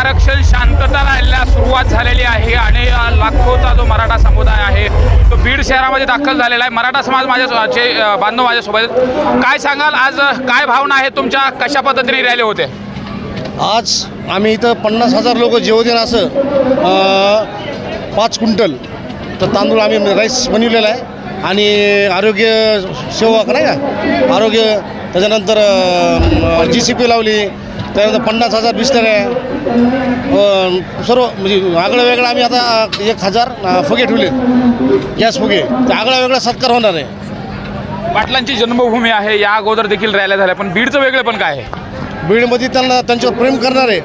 आरक्षण शांतता राहायला सुरुवात झालेली आहे आणि लाखोचा जो मराठा समुदाय आहे तो बीड शहरामध्ये दाखल झालेला आहे. मराठा समाज माझ्या बांधव माझ्यासोबत काय सांगाल? आज काय भावना आहे तुमच्या? कशा पद्धतीने रॅली होते? आज आम्ही इथं पन्नास हजार लोक जेवतील असं पाच क्विंटल. तर तांदूळ आम्ही राईस बनवलेला आहे. आणि आरोग्य सेवा नाही का? आरोग्य त्याच्यानंतर जी सी पी लावली. त्यानंतर पन्नास हजार बिस्तर आहे. सर्व म्हणजे आगळं वेगळं आम्ही आता एक हजार फुगे ठेवले. गॅस फुगे. तर आगळा वेगळा सत्कार होणार आहे. पाटलांची जन्मभूमी आहे या अगोदर देखील रॅल्या झाल्या पण बीडचं वेगळं पण काय आहे? बीडमध्ये त्यांना त्यांच्यावर प्रेम करणारे.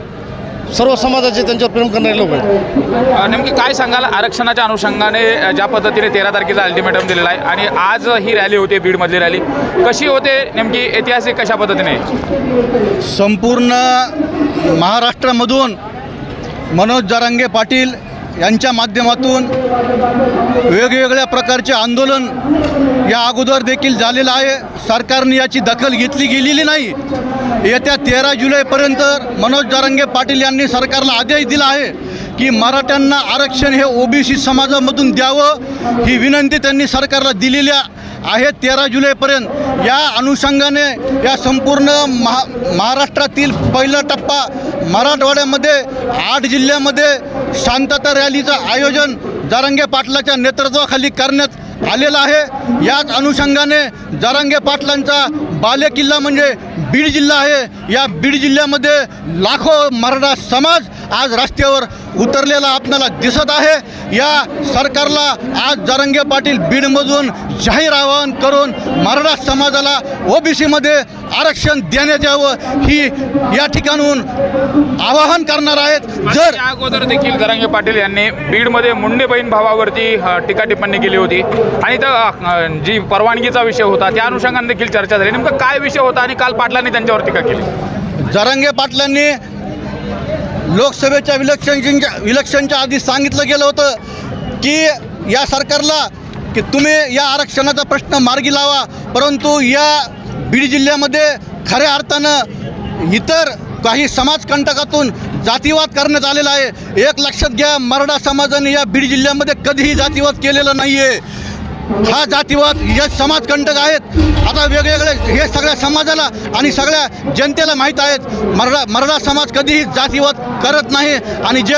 सर्व समाजाचे त्यांच्यावर प्रेम करणारे लोक आहेत. नेमकी काय सांगाल? आरक्षणाच्या अनुषंगाने ज्या पद्धतीने तेरा तारखेचा अल्टिमेटम दिलेला आहे आणि आज ही रॅली होते बीडमधली रॅली कशी होते नेमकी ऐतिहासिक कशा पद्धतीने? संपूर्ण महाराष्ट्रामधून मनोज जरांगे पाटील यांच्या माध्यमातून वेगवेगळ्या प्रकारचे आंदोलन या अगोदर देखील झालेलं आहे. सरकारने याची दखल घेतली गेलेली नाही. येत्या तेरा जुलैपर्यंत मनोज जारंगे पाटील यांनी सरकारला आदेश दिला आहे की मराठ्यांना आरक्षण हे ओबीसी समाजामधून द्यावं ही विनंती त्यांनी सरकारला दिलेली आहे. तेरा जुलैपर्यंत या अनुषंगाने या संपूर्ण महा महाराष्ट्रातील पहिला टप्पा मराठवाड्यामध्ये आठ जिल्ह्यामध्ये शांतता रॅलीचं आयोजन जारंगे पाटलाच्या नेतृत्वाखाली करण्यात आलेला आहे. याच अनुषंगाने जारंगे पाटलांचा बालेकिल्ला म्हणजे बीड जिल्हा आहे. या बीड जिल्ह्यामध्ये लाखो मराठा समाज आज रस्त्यावर उतरलेला आपल्याला दिसत आहे. या सरकारला आज जरंगे पाटील बीडमधून जाहीर आवाहन करून मराठा समाजाला ओबीसीमध्ये आरक्षण देण्यात यावं ही या ठिकाणून आवाहन करणार आहेत. जर अगोदर देखील जरांगे पाटील यांनी बीडमध्ये मुंडे बहीण भावावरती टीका टिप्पणी केली होती. आणि तर अ, जी परवानगीचा विषय होता त्या अनुषंगाने देखील चर्चा झाली. नेमकं काय विषय होता आणि काल पाटलांनी त्यांच्यावर टीका केली? जरांगे पाटलांनी लोकसभेच्या विलक्षणच्या विलक्षणच्या आधी सांगितलं गेलं होतं की या सरकारला की तुम्ही या आरक्षणाचा प्रश्न मार्गी लावा परंतु या बीड जिल्ह्यामध्ये खऱ्या अर्थानं इतर काही समाजकंटकातून जातीवाद करण्यात आलेला आहे. एक लक्षात घ्या मराठा समाजाने या बीड जिल्ह्यामध्ये कधीही जातीवाद केलेला नाही आहे हा जातीवाद हे समाजकंटक आहेत. आता वेगवेगळे हे सगळ्या समाजाला आणि सगळ्या जनतेला माहीत आहेत. मराठा मराठा समाज कधीही जातीवाद करत नाही. आणि जे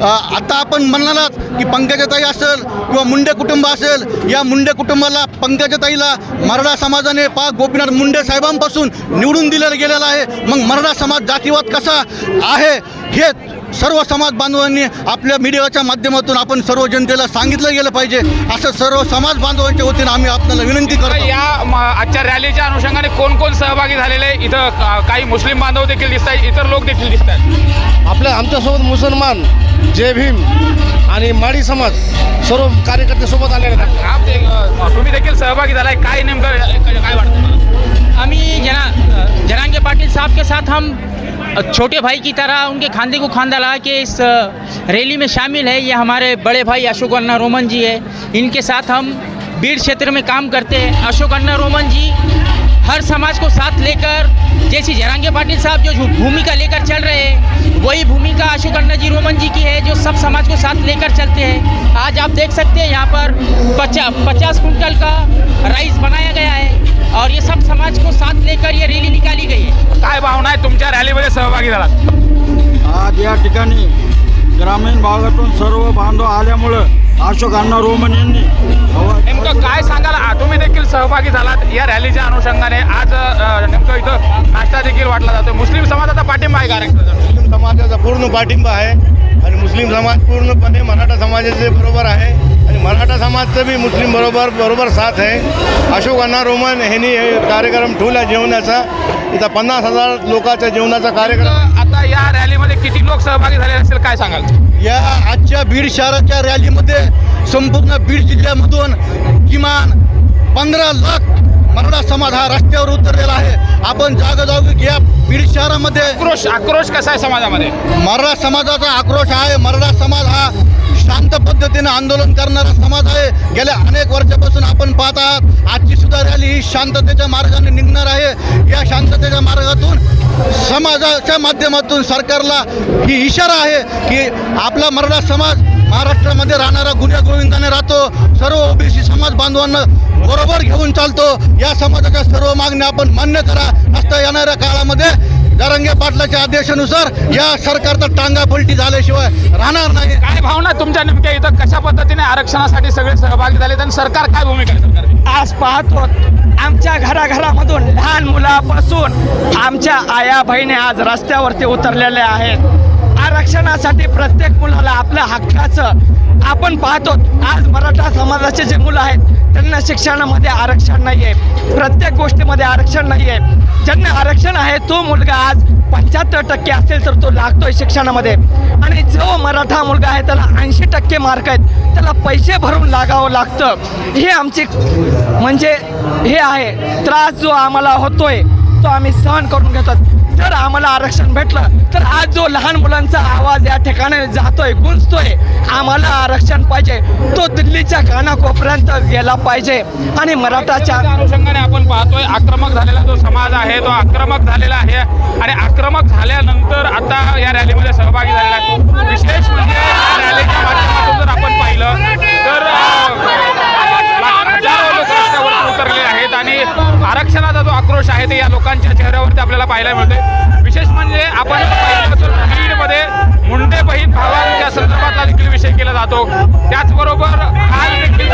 आता आपण म्हणालात की पंकजाताई असेल किंवा मुंडे कुटुंब असेल या मुंडे कुटुंबाला पंकजाताईला मराठा समाजाने पा. गोपीनाथ मुंडे साहेबांपासून निवडून दिलेलं गेलेलं आहे. मग मराठा समाज जातीवाद कसा आहे? हे सर्व समाज बांधवांनी आपल्या मीडियाच्या माध्यमातून आपण सर्व जनतेला सांगितलं गेलं पाहिजे. असं सर्व समाज बांधवांच्या वतीनं आम्ही आपल्याला विनंती करतो. या आजच्या रॅलीच्या अनुषंगाने कोण कोण सहभागी झालेले आहे? इथं काही मुस्लिम बांधव देखील दिसत आहेत इतर लोक देखील दिसत आहेत आपल्या आमच्यासोबत मुसलमान जय भीम आणि माळी समाज सर्व कार्यकर्ते सोबत आलेले आहेत. तुम्ही देखील सहभागी झालाय. काय नेमकं काय वाटतं? अमी जना जनांगे पाटिल साहब के साथ हम छोटे भाई की तरह उनके खांदे को खांदा लगा के इस रैली में शामिल है। ये हमारे बड़े भाई अशोक अन्ना रोमन जी है। इनके साथ हम बीड़ क्षेत्र में काम करते हैं। अशोक अन्ना रोमन जी हर समाज को साथ लेकर, जैसी जरांगे पाटिल साहब जो भूमिका लेकर चल रहे हैं, वही भूमिका अशोक अन्ना जी रोमन जी की है, जो सब समाज को साथ लेकर चलते हैं। आज आप देख सकते हैं यहाँ पर पचा, पचास कुंटल का राइस बनाया गया है। और ये सब समाज को साथ लेकर ये रैली निकाली गई है। काय भावना आहे तुमच्या रॅलीमध्ये सहभागी झालात? आज या ठिकाणी ग्रामीण भागातून सर्व बांधव आल्यामुळं अशोक अण्णा रोमन यांनी नेमकं काय सांगाल? आ, तुम्ही देखील सहभागी झालात या रॅलीच्या अनुषंगाने. आज अ, नेमकं इथं नाश्ता देखील वाटला जातो मुस्लिम समाजाचा पाठिंबा आहे कार्यक्रमाचा मुस्लिम समाजाचा पूर्ण पाठिंबा आहे आणि मुस्लिम समाज पूर्णपणे मराठा समाजाचे बरोबर आहे. आणि मराठा समाजचं बी मुस्लिम बरोबर बरोबर साथ आहे. अशोक अण्णा रोमन यांनी हे कार्यक्रम ठेवला जेवणाचा. इथं पन्नास हजार लोकांच्या जेवणाचा कार्यक्रम. आता या रॅलीमध्ये किती लोक सहभागी झाले असेल काय सांगाल? या आजच्या बीड शहराच्या रॅलीमध्ये संपूर्ण बीड जिल्ह्यामधून किमान पंधरा लाख मराठा समाज हा रस्त्यावर उतरलेला आहे. आपण जागोजागी या बीड शहरामध्ये आक्रोश आक्रोश कसा आहे समाजामध्ये? मराठा समाजाचा आक्रोश आहे. मराठा समाज हा शांत पद्धतीने आंदोलन करणारा समाज आहे. गेल्या अनेक वर्षापासून आपण पाहत आहात. आजची सुद्धा रॅली ही शांततेच्या मार्गाने निघणार आहे. या शांततेच्या मार्गातून समाजाच्या माध्यमातून सरकारला ही इशारा आहे की आपला मराठा समाज महाराष्ट्रामध्ये राहणारा गुन्ह्या गोविंदाने राहतो. सर्व ओबीसी समाज बांधवांना बरोबर घेऊन चालतो. या समाजाच्या सर्व मागण्या आपण मान्य करा. असता येणाऱ्या काळामध्ये जरंगे पाटलाच्या आदेशानुसार या सरकारचा टांगा पलटी झाल्याशिवाय राहणार नाही. काय भावना तुमच्या नेमक्या इथं? कशा पद्धतीने आरक्षणासाठी सगळे सहभागी झाले आणि सरकार काय भूमिका आहे सरकारची आज पाहतो आमच्या घराघरामधून लहान मुलापासून आमच्या आया बहिणी आज रस्त्यावरती उतरलेल्या आहेत. आरक्षणासाठी प्रत्येक मुलाला आपल्या हक्काचं आपण पाहतो. आज मराठा समाजाचे जे मुलं आहेत त्यांना शिक्षणामध्ये आरक्षण नाही आहे प्रत्येक गोष्टीमध्ये आरक्षण नाही आहे ज्यांना आरक्षण आहे तो मुलगा आज पंच्याहत्तर टक्के असेल तर तो लागतोय शिक्षणामध्ये. आणि जो मराठा मुलगा आहे त्याला ऐंशी टक्के मार्क आहेत त्याला पैसे भरून लागावं लागतं. हे आमची म्हणजे हे आहे. त्रास जो आम्हाला होतोय तो आम्ही सहन करून घेतात जर आम्हाला आरक्षण भेटलं तर आज जो लहान मुलांचा आवाज या ठिकाणी जातोय गुंजतोय आम्हाला आरक्षण पाहिजे. तो दिल्लीच्या कानाकोपऱ्यात गेला पाहिजे. आणि मराठाच्या अनुषंगाने आपण पाहतोय आक्रमक झालेला जो समाज आहे तो आक्रमक झालेला आहे. आणि आक्रमक झाल्यानंतर आता या रॅलीमध्ये सहभागी झालेला आहे. विशेष म्हणजे या रॅलीच्या माध्यमातून जर आपण पाहिलं तर उतरले हजारो लोक रस्त्यावर आहेत आणि आरक्षणाचा जो आक्रोश आहे ते या लोकांच्या चेहऱ्यावरती आपल्याला पाहायला मिळते विशेष म्हणजे आपण बीडमध्ये मुंडे बहीण भावांच्या संदर्भातला देखील विषय केला जातो. त्याचबरोबर हा देखील